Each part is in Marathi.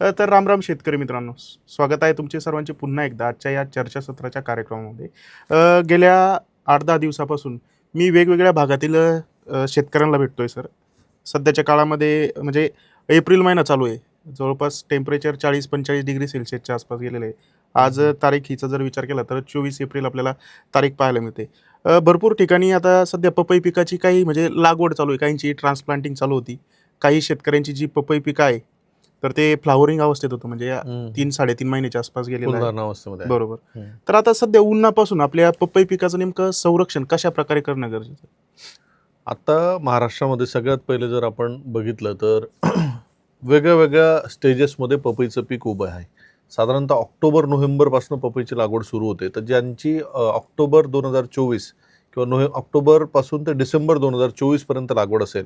तर राम राम शेतकरी मित्रांनो. स्वागत आहे तुमचे सर्वांचे पुन्हा एकदा आजच्या या चर्चासत्राच्या कार्यक्रमामध्ये. गेल्या आठ दहा दिवसापासून मी वेगवेगळ्या भागातील शेतकऱ्यांना भेटतोय सर. सध्याच्या काळामध्ये म्हणजे एप्रिल महिना चालू आहे. जवळपास टेम्परेचर चाळीस पंचेचाळीस डिग्री सेल्सिअसच्या आसपास गेलेलं आहे. आज तारीख हिचा जर विचार केला तर चोवीस एप्रिल आपल्याला तारीख पाहायला मिळते. भरपूर ठिकाणी आता सध्या पपई पिकाची काही म्हणजे लागवड चालू आहे. काहींची ट्रान्सप्लांटिंग चालू होती. काही शेतकऱ्यांची जी पपई पिकं आहे तर ते फ्लावरिंग अवस्थेत होतं म्हणजे या तीन साडेतीन महिन्याच्या आसपास गेलेलं आहे अवस्थेमध्ये आहे. बरोबर हम्म. तर आता सध्या उन्हापासून आपल्या पपई पिकाचं नेमकं संरक्षण कशा प्रकारे करणं गरजेचं आहे? आता महाराष्ट्रामध्ये सगळ्यात पहिले जर आपण बघितलं तर वेगळ्या वेगळ्या स्टेजेसमध्ये पपईचं पीक उभं आहे साधारणतः ऑक्टोबर नोव्हेंबरपासून पपईची लागवड सुरू होते तर ज्यांची अ, ऑक्टोबर दोन हजार चोवीस किंवा नोव्हे ऑक्टोबरपासून ते डिसेंबर दोन हजार चोवीसपर्यंत लागवड असेल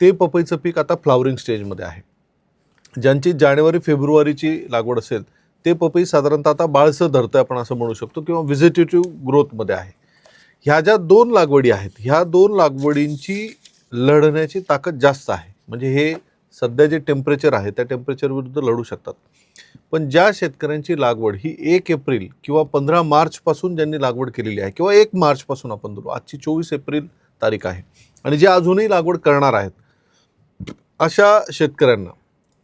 ते पपईचं पीक आता फ्लावरिंग स्टेजमध्ये आहे ज्यांची जानेवारी फेब्रुवारीची लागवड असेल ते पपई साधारणतः आता बाळसं धरतं आपण असं म्हणू शकतो किंवा व्हिजिटेटिव्ह ग्रोथमध्ये आहे. ह्या ज्या दोन लागवडी आहेत ह्या दोन लागवडींची लढण्याची ताकद जास्त आहे. म्हणजे हे सध्या जे टेम्परेचर आहे त्या टेम्परेचर विरुद्ध लढू शकतात. पण ज्या शेतकऱ्यांची लागवड ही एक एप्रिल किंवा पंधरा मार्चपासून ज्यांनी लागवड केलेली आहे किंवा एक मार्चपासून आपण धरू आजची चोवीस एप्रिल तारीख आहे. आणि जे अजूनही लागवड करणार आहेत अशा शेतकऱ्यांना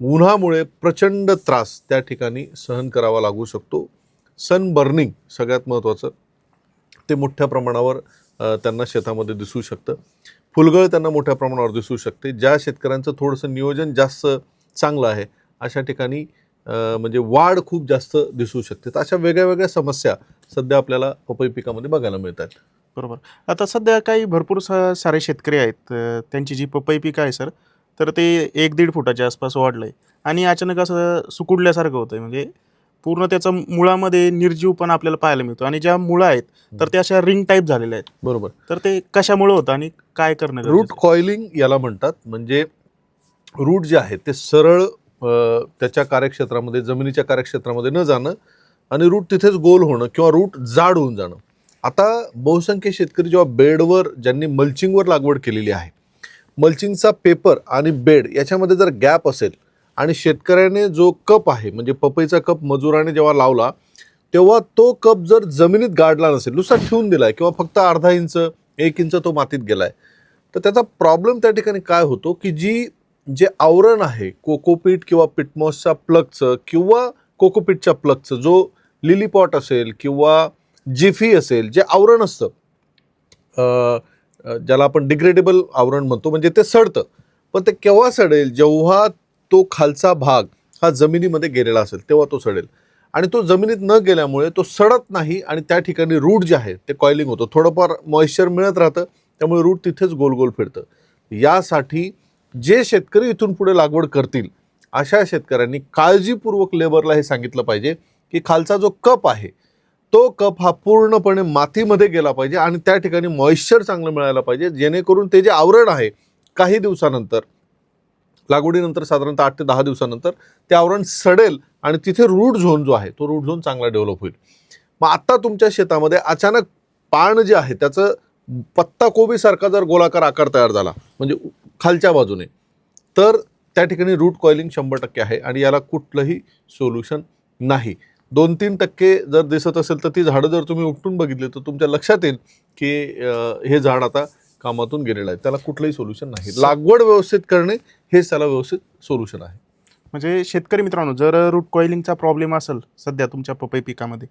उन्हामुळे प्रचंड त्रास त्या ठिकाणी सहन करावा लागू शकतो. सन बर्निंग सगळ्यात महत्त्वाचं ते मोठ्या प्रमाणावर त्यांना शेतामध्ये दिसू शकतं. फुलगळ त्यांना मोठ्या प्रमाणावर दिसू शकते. ज्या शेतकऱ्यांचं थोडंसं नियोजन जास्त चांगलं आहे अशा ठिकाणी म्हणजे वाढ खूप जास्त दिसू शकते. तर अशा वेगळ्या वेगळ्या समस्या सध्या आपल्याला पपई पिकामध्ये बघायला मिळतात. बरोबर. आता सध्या काही भरपूर सा सारे शेतकरी आहेत. त्यांची जी पपई पिकं आहे सर तर ते एक दीड फुटाच्या आसपास वाढलं आहे आणि अचानक असं सुकुडल्यासारखं होतं म्हणजे पूर्ण त्याचा मुळामध्ये निर्जीवपणा आपल्याला पाहायला मिळतो. आणि ज्या मुळं आहेत तर त्या अशा रिंग टाईप झालेल्या आहेत. बरोबर. तर ते कशामुळे होतं आणि काय करणं रूट गरजेचं? कॉइलिंग याला म्हणतात. म्हणजे रूट जे आहे ते सरळ अ, त्याच्या कार्यक्षेत्रामध्ये जमिनीच्या कार्यक्षेत्रामध्ये न जाणं आणि रूट तिथेच गोल होणं किंवा रूट जाड होऊन जाणं. आता बहुसंख्य शेतकरी जेव्हा बेडवर ज्यांनी मल्चिंगवर लागवड केलेली आहे मल्चिंगचा पेपर आणि बेड याच्यामध्ये जर गॅप असेल आणि शेतकऱ्याने जो कप आहे म्हणजे पपईचा कप मजुराने जेव्हा लावला तेव्हा तो कप जर जमिनीत गाडला नसेल नुसता ठेवून दिलाय किंवा फक्त अर्धा इंच एक इंच तो मातीत गेलाय तर त्याचा प्रॉब्लेम त्या ठिकाणी काय होतो की जी जे आवरण आहे कोकोपीट किंवा पिटमॉसच्या प्लगचं किंवा कोकोपीटच्या प्लगचं जो लिलीपॉट असेल किंवा जिफी असेल जे आवरण असतं ज्याला आपण डिग्रेडेबल आवरण म्हणतो म्हणजे ते सडतं. पण ते केव्हा सडेल? जेव्हा तो खालचा भाग हा जमिनीमध्ये गेलेला असेल तेव्हा तो सडेल. आणि तो जमिनीत न गेल्यामुळे तो सडत नाही आणि त्या ठिकाणी रूट जे आहे ते कॉइलिंग होतं. थोडंफार मॉइश्चर मिळत राहतं त्यामुळे रूट तिथेच गोल गोल फिरतं. यासाठी जे शेतकरी इथून पुढे लागवड करतील अशा शेतकऱ्यांनी काळजीपूर्वक लेबरला हे सांगितलं पाहिजे की खालचा जो कप आहे तो कप हा पूर्णपणे मातीमध्ये गेला पाहिजे आणि त्या ठिकाणी मॉइश्चर चांगलं मिळायला पाहिजे जेणेकरून ते जे आवरण आहे काही दिवसानंतर लागवडीनंतर साधारणतः आठ ते दहा दिवसानंतर ते आवरण सडेल आणि तिथे रूट झोन जो आहे तो रूट झोन चांगला डेव्हलप होईल. मग आत्ता तुमच्या शेतामध्ये अचानक पान जे आहे त्याचं पत्ताकोबीसारखा जर गोलाकार आकार तयार झाला म्हणजे खालच्या बाजूने तर त्या ठिकाणी रूट कॉइलिंग शंभर टक्के आहे आणि याला कुठलंही सोल्युशन नाही. दोन तीन टक्के जर दिसत असेल तर ती झाडं जर तुम्ही उपटून बघितली तर तुमच्या लक्षात येईल की हे झाड आता कामातून गेलेलं आहे. त्याला कुठलंही सोल्युशन नाही. लागवड व्यवस्थित करणे हेच त्याला व्यवस्थित सोल्युशन आहे. म्हणजे शेतकरी मित्रांनो जर रूट कॉइलिंगचा प्रॉब्लेम असेल सध्या तुमच्या पपई पिकामध्ये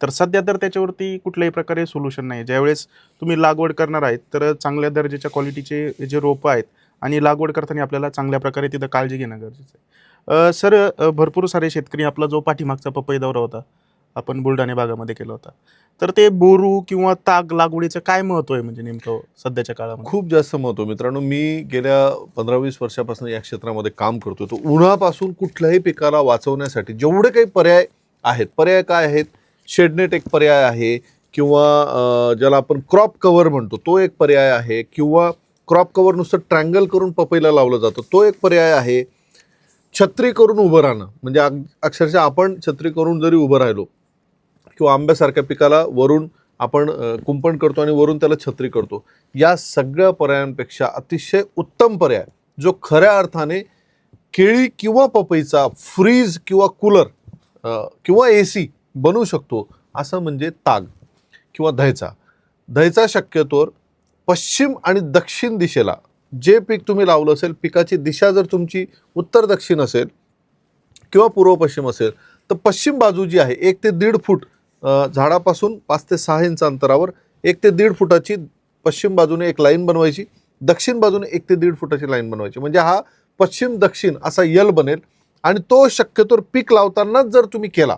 तर सध्या तर त्याच्यावरती कुठल्याही प्रकारे सोल्युशन नाही. ज्यावेळेस तुम्ही लागवड करणार आहेत तर चांगल्या दर्जाच्या क्वालिटीचे जे रोपं आहेत आणि लागवड करताना आपल्याला चांगल्या प्रकारे तिथं काळजी घेणं गरजेचं आहे. सर भरपूर सारे शेतकरी आपला जो पाठीमागचा पपई दौरा होता आपण बुलढाणा भागामध्ये केला होता. तर ते बोरू किंवा ताग लागवडीचं काय महत्त्व आहे म्हणजे नेमकं सध्याच्या काळामध्ये? खूप जास्त महत्त्व मित्रांनो मी गेल्या पंधरा वीस वर्षापासून या क्षेत्रामध्ये काम करतो तो उन्हापासून कुठल्याही पिकाला वाचवण्यासाठी जेवढे काही पर्याय आहेत पर्याय काय आहेत? शेडनेट एक पर्याय आहे किंवा ज्याला आपण क्रॉप कव्हर म्हणतो तो एक पर्याय आहे किंवा क्रॉप कव्हर नुसतं ट्रँगल करून पपईला लावलं जातं तो एक पर्याय आहे. छत्री करून उभं राहणं. म्हणजे अग- अक्षरशः आपण छत्री करून जरी उभं राहिलो किंवा आंब्यासारख्या पिकाला वरून आपण कुंपण करतो आणि वरून त्याला छत्री करतो या सगळ्या पर्यायांपेक्षा अतिशय उत्तम पर्याय जो खऱ्या अर्थाने केळी किंवा पपईचा फ्रीज किंवा कूलर किंवा ए सी बनवू शकतो असं म्हणजे ताग किंवा दह्याचा. दह्याचा शक्यतोवर पश्चिम आणि दक्षिण दिशेला जे पीक तुम्ही लावलं असेल पिकाची दिशा जर तुमची उत्तर दक्षिण असेल किंवा पूर्व पश्चिम असेल तर पश्चिम बाजू जी आहे एक ते दीड फूट झाडापासून पाच ते सहा इंच अंतरावर एक ते दीड फुटाची पश्चिम बाजूने एक लाईन बनवायची दक्षिण बाजूने एक ते दीड फुटाची लाईन बनवायची. म्हणजे हा पश्चिम दक्षिण असा यल बनेल आणि तो शक्यतोवर पीक लावतानाच जर तुम्ही केला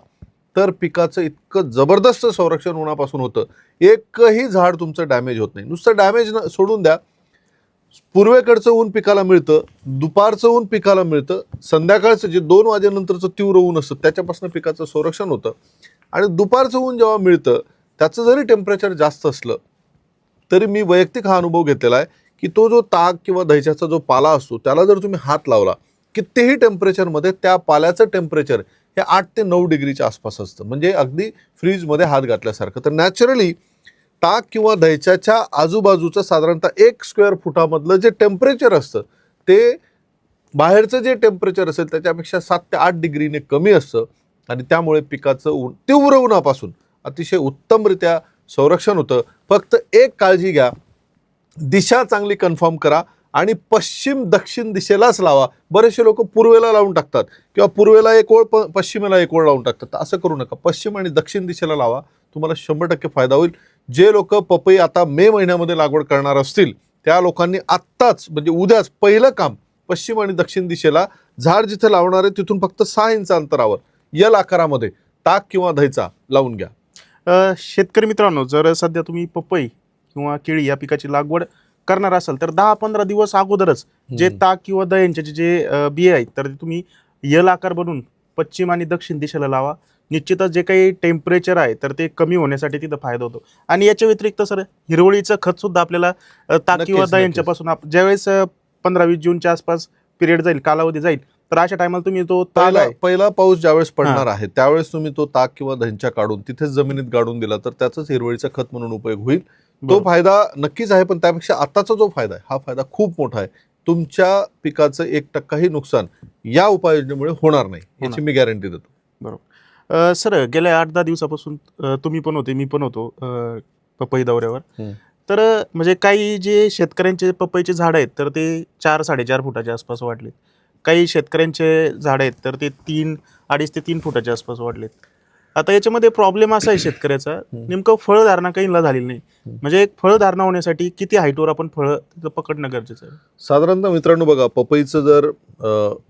तर पिकाचं इतकं जबरदस्त संरक्षण उन्हापासून होतं. एकही झाड तुमचं डॅमेज होत नाही. नुसतं डॅमेज न सोडून द्या पूर्वेकडचं ऊन पिकाला मिळतं दुपारचं ऊन पिकाला मिळतं संध्याकाळचं जे दोन वाजेनंतरचं तीव्र ऊन असतं त्याच्यापासून पिकाचं संरक्षण होतं. आणि दुपारचं ऊन जेव्हा मिळतं त्याचं जरी टेम्परेचर जास्त असलं तरी मी वैयक्तिक हा अनुभव घेतलेला आहे की तो जो ताक किंवा दह्याचा जो पाला असतो त्याला जर तुम्ही हात लावला कितीही टेम्परेचरमध्ये त्या पाल्याचं टेम्परेचर हे आठ ते नऊ डिग्रीच्या आसपास असतं. म्हणजे अगदी फ्रीजमध्ये हात घातल्यासारखं. तर नॅचरली ताक किंवा दह्याच्या आजूबाजूचं साधारणतः एक स्क्वेअर फुटामधलं जे टेम्परेचर असतं ते बाहेरचं जे टेम्परेचर असेल त्याच्यापेक्षा सात ते आठ डिग्रीने कमी असतं आणि त्यामुळे पिकाचं उन तीव्र उन्हापासून अतिशय उत्तमरित्या संरक्षण होतं. फक्त एक काळजी घ्या. दिशा चांगली कन्फर्म करा आणि पश्चिम दक्षिण दिशेलाच लावा. बरेचसे लोक पूर्वेला लावून टाकतात किंवा पूर्वेला एक ओळ प पश्चिमेला एक ओळ लावून टाकतात. असं करू नका. पश्चिम आणि दक्षिण दिशेला लावा. तुम्हाला शंभर टक्के फायदा होईल. जे लोक पपई आता मे महिन्यामध्ये लागवड करणार असतील त्या लोकांनी आत्ताच म्हणजे उद्याच पहिलं काम पश्चिम आणि दक्षिण दिशेला झाड जिथे लावणार आहे तिथून फक्त सहा इंच अंतरावर यल आकारामध्ये ताक किंवा दहीचा लावून घ्या शेतकरी मित्रांनो जर सध्या तुम्ही पपई किंवा केळी या पिकाची लागवड करणार असाल तर दहा पंधरा दिवस अगोदरच जे. ताक किंवा दह्यांचे जे- बिये आहेत तर ते तुम्ही यल आकार बनवून पश्चिम आणि दक्षिण दिशेला लावा निश्चितच जे काही टेम्परेचर आहे तर ते कमी होण्यासाठी तिथं फायदा होतो. आणि याच्या व्यतिरिक्त सर हिरवळीचं खत सुद्धा आपल्याला ताक किंवा दह्यांच्या नक्कीच. पासून आप- ज्यावेळेस पंधरा वीस जूनच्या आसपास पिरियड जाईल कालावधी जाईल तर अशा टायमाला तुम्ही तो पहिला पहिला पाऊस ज्यावेळेस पडणार आहे त्यावेळेस तुम्ही तो ताक किंवा दह्यांच्या काढून तिथेच जमिनीत गाडून दिला तर त्याचाच हिरवळीचा खत म्हणून उपयोग होईल. तो बरोबर. फायदा नक्कीच आहे पण त्यापेक्षा आताचा जो फायदा आहे हा फायदा खूप मोठा आहे. तुमच्या पिकाचं एक टक्काही नुकसान या उपाययोजनेमुळे होणार नाही याची. मी गॅरंटी देतो. अ, सर गेल्या आठ दहा दिवसापासून अ, तुम्ही पण होते मी पण होतो अ, पपई दौऱ्यावर. हम्म. तर अ, म्हणजे काही जे शेतकऱ्यांचे पपईचे झाड आहेत तर ते चार साडेचार फुटाच्या आसपास वाढलेत. काही शेतकऱ्यांचे झाड आहेत तर ते तीन अडीच ते तीन फुटाच्या आसपास वाढलेत. आता याच्यामध्ये प्रॉब्लेम असा आहे शेतकऱ्याचा. नेमकं फळधारणा काहींना झालेली नाही. म्हणजे एक फळधारणा होण्यासाठी किती हाईटवर आपण फळं तिथं पकडणं गरजेचं आहे? साधारणतः मित्रांनो बघा पपईचं जर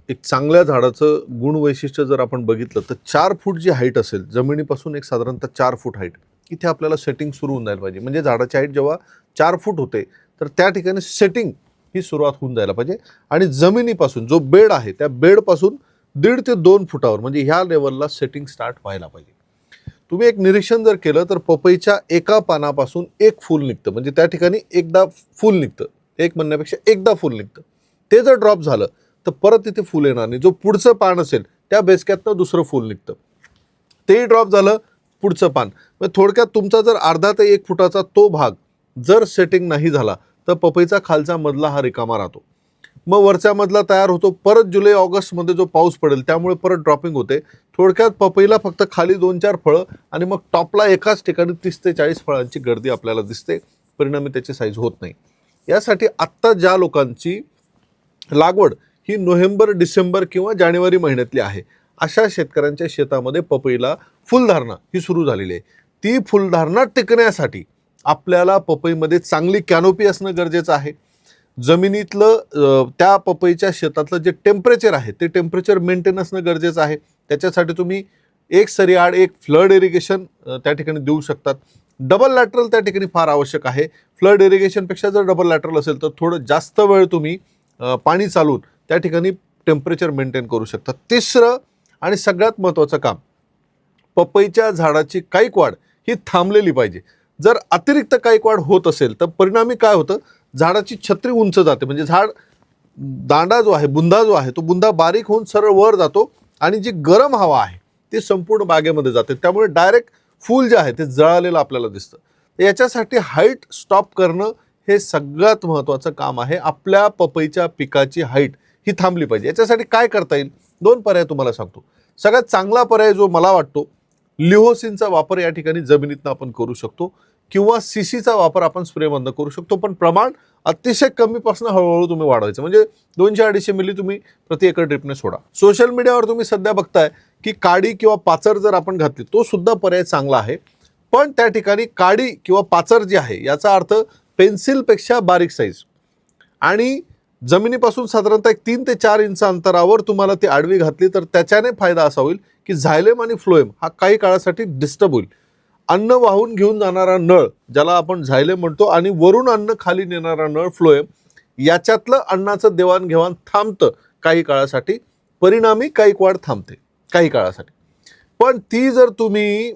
एक चांगल्या झाडाचं गुण वैशिष्ट्य जर आपण बघितलं तर चार फूट जी हाईट असेल जमिनीपासून एक साधारणतः चार फूट हाईट इथे आपल्याला सेटिंग सुरू होऊन जायला पाहिजे. म्हणजे झाडाची हाईट जेव्हा चार फूट होते तर त्या ठिकाणी सेटिंग ही सुरुवात होऊन जायला पाहिजे. आणि जमिनीपासून जो बेड आहे त्या बेडपासून दीड ते दोन फुटावर म्हणजे ह्या लेवलला सेटिंग स्टार्ट व्हायला पाहिजे. तुम्ही एक निरीक्षण जर केलं तर पपईच्या एका पानापासून एक फूल निघतं. म्हणजे त्या ठिकाणी एकदा फूल निघतं. एक म्हणण्यापेक्षा एकदा फूल निघतं. ते जर ड्रॉप झालं तर परत तिथे फूल येणार नाही. जो पुढचं पान असेल त्या बेसक्यातनं दुसरं फूल निघतं. तेही ड्रॉप झालं पुढचं पान. मग थोडक्यात तुमचा जर अर्धा ते एक फुटाचा तो भाग जर सेटिंग नाही झाला तर पपईचा खालचा मधला हा रिकामा राहतो. मग वरच्या मधला तयार होतो. परत जुलै ऑगस्टमध्ये जो पाऊस पडेल त्यामुळे परत ड्रॉपिंग होते. थोडक्यात पपईला फक्त खाली दोन चार फळं आणि मग टॉपला एकाच ठिकाणी तीस ते चाळीस फळांची गर्दी आपल्याला दिसते. परिणामी त्याची साईज होत नाही. यासाठी आत्ता ज्या लोकांची लागवड ही नोव्हेंबर डिसेंबर किंवा जानेवारी महिन्यातली आहे अशा शेतकऱ्यांच्या शेतामध्ये पपईला फुलधारणा ही सुरू झालेली आहे. ती फुलधारणा टिकण्यासाठी आपल्याला पपईमध्ये चांगली कॅनोपी असणं गरजेचं आहे. जमिनीतलं त्या पपईच्या शेतातलं जे टेम्परेचर आहे ते टेम्परेचर मेंटेन असणं गरजेचं आहे. त्याच्यासाठी तुम्ही एक सरीआड एक फ्लड इरिगेशन त्या ठिकाणी देऊ शकतात. डबल लॅटरल त्या ठिकाणी फार आवश्यक आहे. फ्लड इरिगेशनपेक्षा जर डबल लॅटरल असेल तर थोडं जास्त वेळ तुम्ही पाणी चालून त्या ठिकाणी टेम्परेचर मेंटेन करू शकता. तिसरं आणि सगळ्यात महत्त्वाचं काम पपईच्या झाडाची काईक वाढ ही थांबलेली पाहिजे. जर अतिरिक्त काईक वाढ होत असेल तर परिणामी काय होतं? झाडाची छत्री उंच जाते. म्हणजे झाड दांडा जो आहे बुंदा जो आहे तो बुंदा बारीक होऊन सरळ वर जातो आणि जी गरम हवा आहे ती संपूर्ण बागेमध्ये जाते. त्यामुळे डायरेक्ट फूल जे आहे ते जळालेलं आपल्याला दिसतं. तर याच्यासाठी हाईट स्टॉप करणं हे सगळ्यात महत्त्वाचं काम आहे. आपल्या पपईच्या पिकाची हाईट ही थांबली पाहिजे. याच्यासाठी काय करता येईल? दोन पर्याय तुम्हाला सांगतो. सगळ्यात चांगला पर्याय जो मला वाटतो लिहोसिनचा वापर या ठिकाणी जमिनीतनं आपण करू शकतो. किंवा सी सीचा वापर आपण स्प्रेमधनं करू शकतो. पण प्रमाण अतिशय कमीपासून हळूहळू तुम्ही वाढवायचं. म्हणजे दोनशे अडीचशे मिली तुम्ही प्रति एकर ड्रिपने सोडा. सोशल मीडियावर तुम्ही सध्या बघताय की काडी किंवा पाचर जर आपण घातली तो सुद्धा पर्याय चांगला आहे. पण त्या ठिकाणी काडी किंवा पाचर जी आहे याचा अर्थ पेन्सिलपेक्षा बारीक साईज आणि जमिनीपासून साधारणतः एक तीन ते चार इंच अंतरावर तुम्हाला ती आडवी घातली तर त्याच्याने फायदा असा होईल की झायलेम आणि फ्लोएम हा काही काळासाठी डिस्टर्ब होईल. अन्न वाहून घेऊन जाणारा नळ ज्याला आपण झायले म्हणतो आणि वरून अन्न खाली नेणारा नळ फ्लोएम याच्यातलं अन्नाचं देवाणघेवाण थांबतं काही काळासाठी. परिणामी काही वाढ थांबते काही काळासाठी. पण ती जर तुम्ही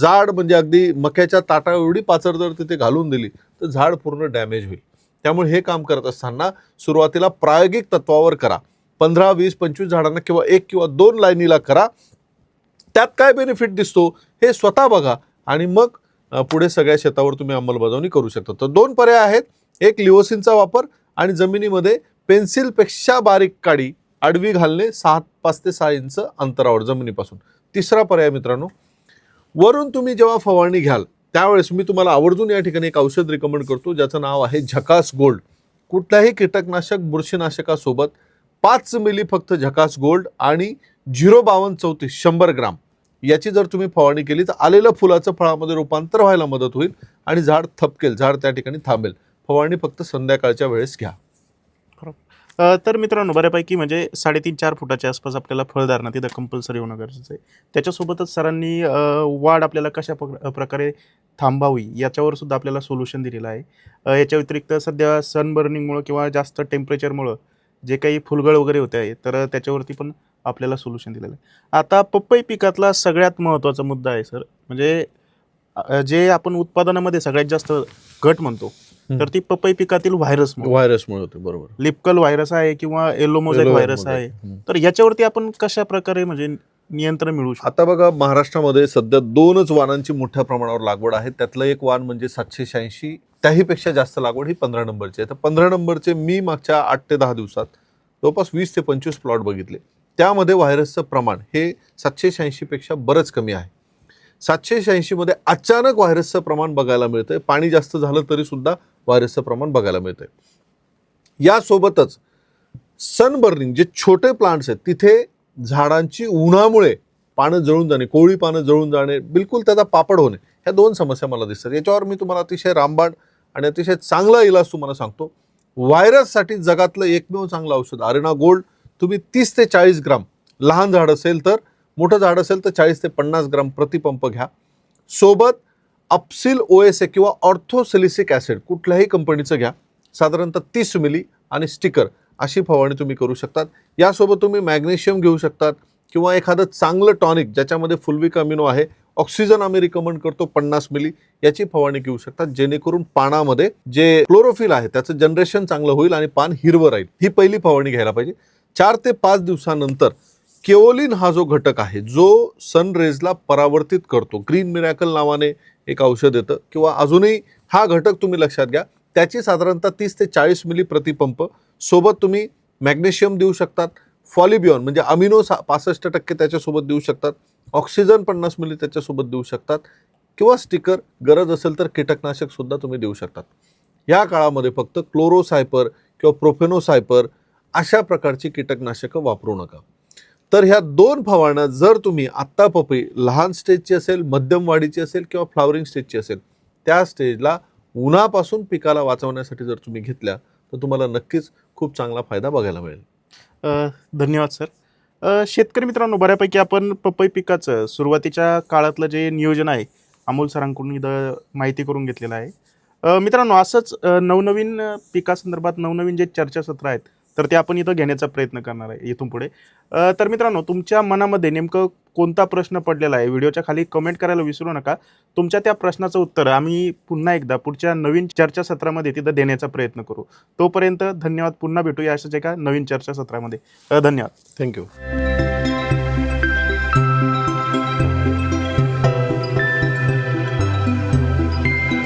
जाड म्हणजे अगदी मक्याच्या ताटा एवढी पाचर जर तिथे घालून दिली तर झाड पूर्ण डॅमेज होईल. त्यामुळे हे काम करत असताना सुरुवातीला प्रायोगिक तत्वावर करा. पंधरा वीस पंचवीस झाडांना किंवा एक किंवा दोन लाईनीला करा. त्यात काय बेनिफिट दिसतो? हे स्वतः बघा. आणि मग पुढे सगळ्या शेतावर तुम्ही अंमलबजावणी करू शकता. तर दोन पर्याय आहेत. एक लिओसिनचा वापर आणि जमिनीमध्ये पेन्सिलपेक्षा बारीक काडी आडवी घालणे सहा पाच ते सहा इंच अंतरावर जमिनीपासून. तिसरा पर्याय मित्रांनो वरून तुम्ही जेव्हा फवारणी घ्याल त्यावेळेस मी तुम्हाला आवर्जून या ठिकाणी एक औषध रिकमेंड करतो ज्याचं नाव आहे झकास गोल्ड. कुठल्याही कीटकनाशक बुरशीनाशकासोबत पाच मिली फक्त झकास गोल्ड आणि झिरो बावन्न चौतीस शंभर ग्राम. याची जर तुम्ही फवारणी केली तर आलेलं फुलाचं फळामध्ये रूपांतर व्हायला मदत होईल आणि झाड थपकेल झाड त्या ठिकाणी थांबेल. फवारणी फक्त संध्याकाळच्या वेळेस घ्या. तर मित्रांनो बऱ्यापैकी म्हणजे साडेतीन चार फुटाच्या आसपास आपल्याला फळधारणा तिथं कंपल्सरी होणं गरजेचं आहे. त्याच्यासोबतच सरांनी वाढ आपल्याला कशा प्रकारे थांबावी याच्यावर सुद्धा आपल्याला सोल्युशन दिलेलं आहे. याच्या व्यतिरिक्त सध्या सनबर्निंगमुळं किंवा जास्त टेम्परेचरमुळं जे काही फुलगळ वगैरे होते आहे तर त्याच्यावरती पण आपल्याला सोल्युशन दिलेलं आहे. आता पपई पिकातला सगळ्यात महत्त्वाचा मुद्दा आहे सर म्हणजे जे आपण उत्पादनामध्ये सगळ्यात जास्त घट म्हणतो तर ती पपई पिकातील व्हायरस व्हायरसमुळे होते बरोबर. लिपकल व्हायरस आहे किंवा एलोमोझॅक व्हायरस आहे. तर याच्यावरती आपण कशा प्रकारे म्हणजे नियंत्रण मिळवू शकतो? आता बघा महाराष्ट्रामध्ये सध्या दोनच वाणांची मोठ्या प्रमाणावर लागवड आहे. त्यातलं एक वाण म्हणजे सातशे शहाऐंशी त्याहीपेक्षा जास्त लागवड ही पंधरा नंबरची आहे. तर पंधरा नंबरचे मी मागच्या आठ ते दहा दिवसात जवळपास वीस ते पंचवीस प्लॉट बघितले. त्यामध्ये व्हायरसचं प्रमाण हे सातशे शहाऐंशीपेक्षा बरंच कमी आहे. सातशे शहाऐंशीमध्ये अचानक व्हायरसचं प्रमाण बघायला मिळतंय. पाणी जास्त झालं तरीसुद्धा व्हायरसचं प्रमाण बघायला मिळतंय. यासोबतच सनबर्निंग जे छोटे प्लांट्स आहेत तिथे झाडांची उन्हामुळे पानं जळून जाणे कोळी पानं जळून जाणे बिलकुल त्याचा पापड होणे ह्या दोन समस्या मला दिसतात. याच्यावर मी तुम्हाला अतिशय रामबाण आणि अतिशय चांगला इलाज तुम्हाला सांगतो. व्हायरससाठी जगातलं एकमेव चांगलं औषध आरेना गोल्ड तुम्ही तीस ते चाळीस ग्राम. लहान झाड असेल तर मोठं झाड असेल तर चाळीस ते पन्नास ग्राम प्रतिपंप घ्या. सोबत अपसिल ओ एस ए किंवा ऑर्थोसिलिसिक ॲसिड कुठल्याही कंपनीचं घ्या. साधारणतः तीस मिली आणि स्टिकर अशी फवारणी तुम्ही करू शकतात. यासोबत तुम्ही मॅग्नेशियम घेऊ शकतात किंवा एखादं चांगलं टॉनिक ज्याच्यामध्ये फुलविक अमिनो आहे ऑक्सिजन आम्ही रिकमेंड करतो पन्नास मिली याची फवारणी घेऊ शकतात. जेणेकरून पानामध्ये जे क्लोरोफिल आहे त्याचं जनरेशन चांगलं होईल आणि पान हिरवं राहील. ही पहिली फवारणी घ्यायला पाहिजे. चार ते पाच दिवसानंतर केओलिन हा जो घटक आहे जो सनरेजला परावर्तित करतो. ग्रीन मिरॅकल नावाने एक औषध येतं. किंवा अजूनही हा घटक तुम्ही लक्षात घ्या. त्याची साधारणतः तीस ते चाळीस मिली प्रतिपंप सोबत तुम्ही मॅग्नेशियम देऊ शकतात. फॉलिबियॉन म्हणजे अमिनो सा पासष्ट टक्के त्याच्यासोबत देऊ शकतात. ऑक्सिजन पन्नास मिली त्याच्यासोबत देऊ शकतात किंवा स्टिकर गरज असेल तर कीटकनाशक सुद्धा तुम्ही देऊ शकतात. या काळामध्ये फक्त क्लोरोसायपर किंवा प्रोफेनोसायपर अशा प्रकारची कीटकनाशकं वापरू नका. तर ह्या दोन फवारण्या जर तुम्ही आत्ता पपई लहान स्टेजची असेल मध्यम वाढीची असेल किंवा फ्लावरिंग स्टेजची असेल त्या स्टेजला उन्हापासून पिकाला वाचवण्यासाठी जर तुम्ही घेतल्या तर तुम्हाला नक्कीच खूप चांगला फायदा बघायला मिळेल. धन्यवाद सर. शेतकरी मित्रांनो बऱ्यापैकी आपण पपई पिकाचं सुरुवातीच्या काळातलं जे नियोजन आहे अमोल सरांकडून इथं माहिती करून घेतलेलं आहे. मित्रांनो असंच नवनवीन पिकासंदर्भात नवनवीन जे चर्चासत्र आहेत तर ते आपण इथं घेण्याचा प्रयत्न करणार आहे इथून पुढे. तर मित्रांनो तुमच्या मनामध्ये नेमकं कोणता प्रश्न पडलेला आहे? व्हिडिओच्या खाली कमेंट करायला विसरू नका. तुमच्या त्या प्रश्नाचं उत्तर आम्ही पुन्हा एकदा पुढच्या नवीन चर्चासत्रामध्ये तिथं देण्याचा प्रयत्न करू. तोपर्यंत धन्यवाद. पुन्हा भेटूया अशाच एका नवीन चर्चासत्रामध्ये धन्यवाद. थँक्यू